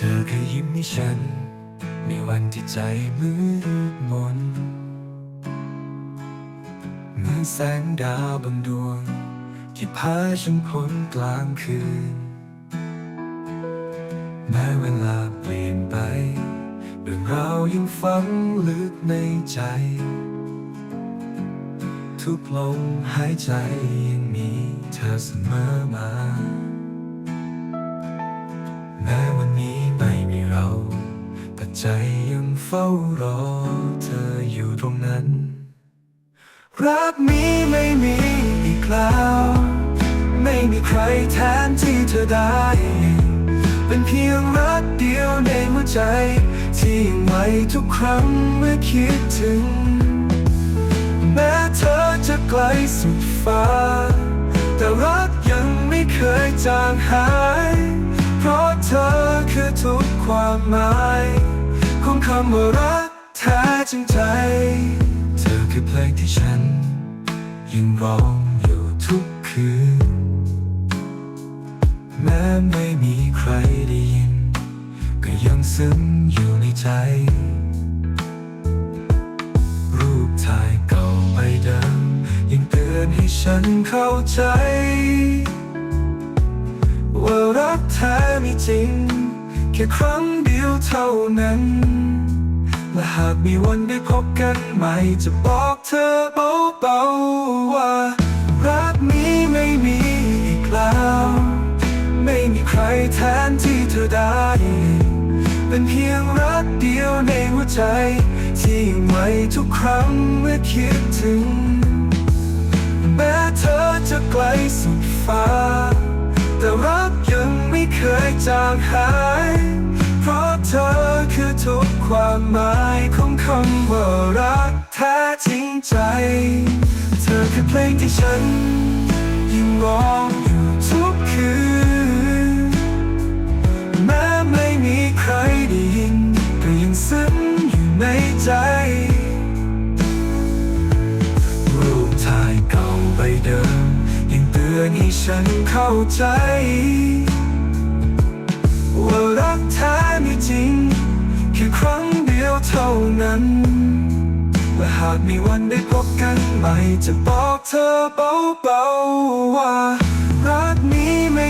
เคยยิ้มให้ฉัน ในวันที่ใจมืดมนเหมือนแสงดาวบางดวง ที่พาฉันพ้นกลางคืน แม้เวลาเปลี่ยนไปเรื่องราวยังฝังลึกในใจ ทุกลมหายใจยังมีเธอเสมอมา ใจยังเฝ้ารอเธออยู่ตรงนั้น รักนี้ไม่มีอีกแล้ว ไม่มีใครแทนที่เธอได้ เป็นเพียงรักเดียวในหัวใจ ที่ยังไหวทุกครั้งเมื่อคิดถึง แม้เธอจะไกลสุดฟ้า แต่รักยังไม่เคยจางหาย เพราะเธอคือทุกความหมายำว่ารักแท้จริงใจ เธอคือเพลงที่ฉัน ยังร้องอยู่ทุกคืน แม้ไม่มีใครได้ยิน ก็ยังซึ้งอยู่ในใจ รูปถ่ายเก่าใบเดิมยังเตือนให้ฉันเข้าใจ ว่ารักแท้มีจริง แค่ครั้งเดียว เท่านั้น และหากมีวันได้พบกันใหม่ จะบอกเธอเบาๆว่า รักนี้ไม่มีอีกแล้ว ไม่มีใครแทนที่เธอได้ เป็นเพียงรักเดียวในหัวใจ ที่ไหวทุกครั้งเมื่อคิดถึง แม้เธอจะไกลสุดฟ้า แต่รักยังไม่เคยจางหาย ความหมายของคำว่ารักแท้จริงใจ เธอคือเพลงที่ฉันยังร้องอยู่ทุกคืน แม้ไม่มีใครได้ยินก็ยังซึ้งอยู่ในใจรูปถ่ายเก่าใบเดิมยังเตือนให้ฉันเข้าใจว่ารัก นั้นและหากมีวันได้พบกันใหม่จะบอกเธอเบาๆว่ารักนี้ไม่